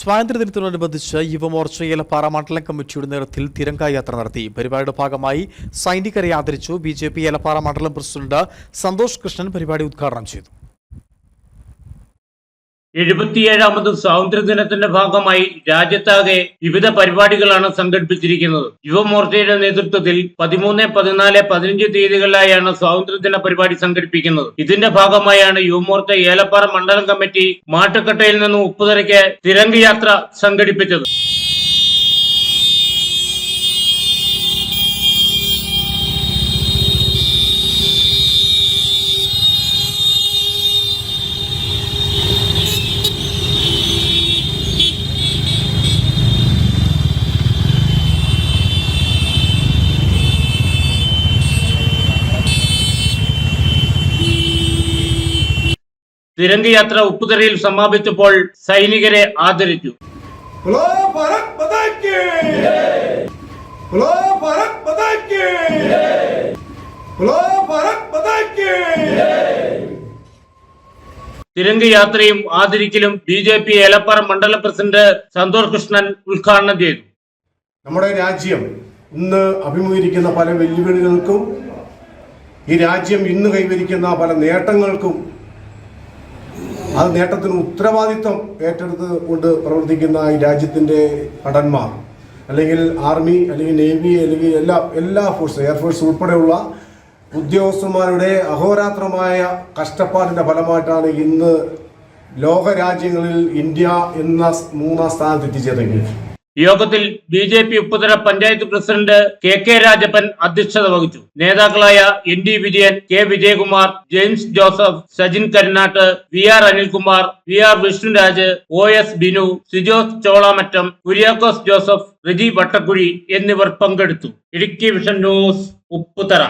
സ്വാതന്ത്ര്യദിനത്തോടനുബന്ധിച്ച് യുവമോർച്ചയിൽ പാറമണ്ഡലം മണ്ഡലം കമ്മിറ്റിയുടെ നേതൃത്വത്തിൽ തിരങ്ക യാത്ര നടത്തി. പരിപാടിയുടെ ഭാഗമായി സൈനികരെ ആദരിച്ചു ബി ജെ പി മണ്ഡലം പ്രസിഡന്റ് സന്തോഷ് കൃഷ്ണൻ പരിപാടി ഉദ്ഘാടനം ചെയ്തു. എഴുപത്തിയേഴാമത് സ്വാതന്ത്ര്യദിനത്തിന്റെ ഭാഗമായി രാജ്യത്താകെ വിവിധ പരിപാടികളാണ് സംഘടിപ്പിച്ചിരിക്കുന്നത്. യുവമോർച്ചയുടെ നേതൃത്വത്തിൽ പതിമൂന്ന് പതിനാല് പതിനഞ്ച് തീയതികളിലായാണ് സ്വാതന്ത്ര്യദിന പരിപാടി സംഘടിപ്പിക്കുന്നത്. ഇതിന്റെ ഭാഗമായാണ് യുവമോർച്ച ഏലപ്പാറ മണ്ഡലം കമ്മിറ്റി മാട്ടുക്കട്ടയിൽ നിന്നും ഉപ്പുതറയ്ക്ക് തിരങ്ക് യാത്ര സംഘടിപ്പിച്ചത്. തിരങ്കയാത്ര ഉപ്പുതറയിൽ സമാപിച്ചപ്പോൾ സൈനികരെ ആദരിച്ചു. തിരങ്കയാത്രയും ആദരിക്കലും ബി ജെ പി ഏലപ്പാറ മണ്ഡല പ്രസിഡന്റ് സന്തോഷ് കൃഷ്ണൻ ഉദ്ഘാടനം ചെയ്തു. നമ്മുടെ രാജ്യം ഇന്ന് അഭിമുഖീകരിക്കുന്ന പല വെല്ലുവിളികൾക്കും ഈ രാജ്യം ഇന്ന് കൈവരിക്കുന്ന പല നേട്ടങ്ങൾക്കും അത് നേട്ടത്തിന് ഉത്തരവാദിത്വം ഏറ്റെടുത്ത് കൊണ്ട് പ്രവർത്തിക്കുന്ന ഈ രാജ്യത്തിന്റെ ഭടന്മാർ അല്ലെങ്കിൽ ആർമി അല്ലെങ്കിൽ നേവി അല്ലെങ്കിൽ എല്ലാ എല്ലാ ഫോഴ്സ് എയർഫോഴ്സ് ഉൾപ്പെടെയുള്ള ഉദ്യോഗസ്ഥന്മാരുടെ അഹോരാത്രമായ കഷ്ടപ്പാടിന്റെ ഫലമായിട്ടാണ് ഇന്ന് ലോകരാജ്യങ്ങളിൽ ഇന്ത്യ എന്ന മൂന്നാം സ്ഥാനത്ത് എത്തിച്ചേർന്നെങ്കിൽ യോഗത്തിൽ B J P Upputhara panchayat president K K Rajappan അധ്യക്ഷത വഹിച്ചു. നേതാക്കളായ N D Vijayan K Vijayakumar James Joseph Sajin Karunattu V R Anilkumar V R Vishnuraj O S Binu Sijos Cholamattam Kuriakose Joseph Riji Vattakuzhi എന്നിവർ പങ്കെടുത്തു. Idukki vision news Upputhara.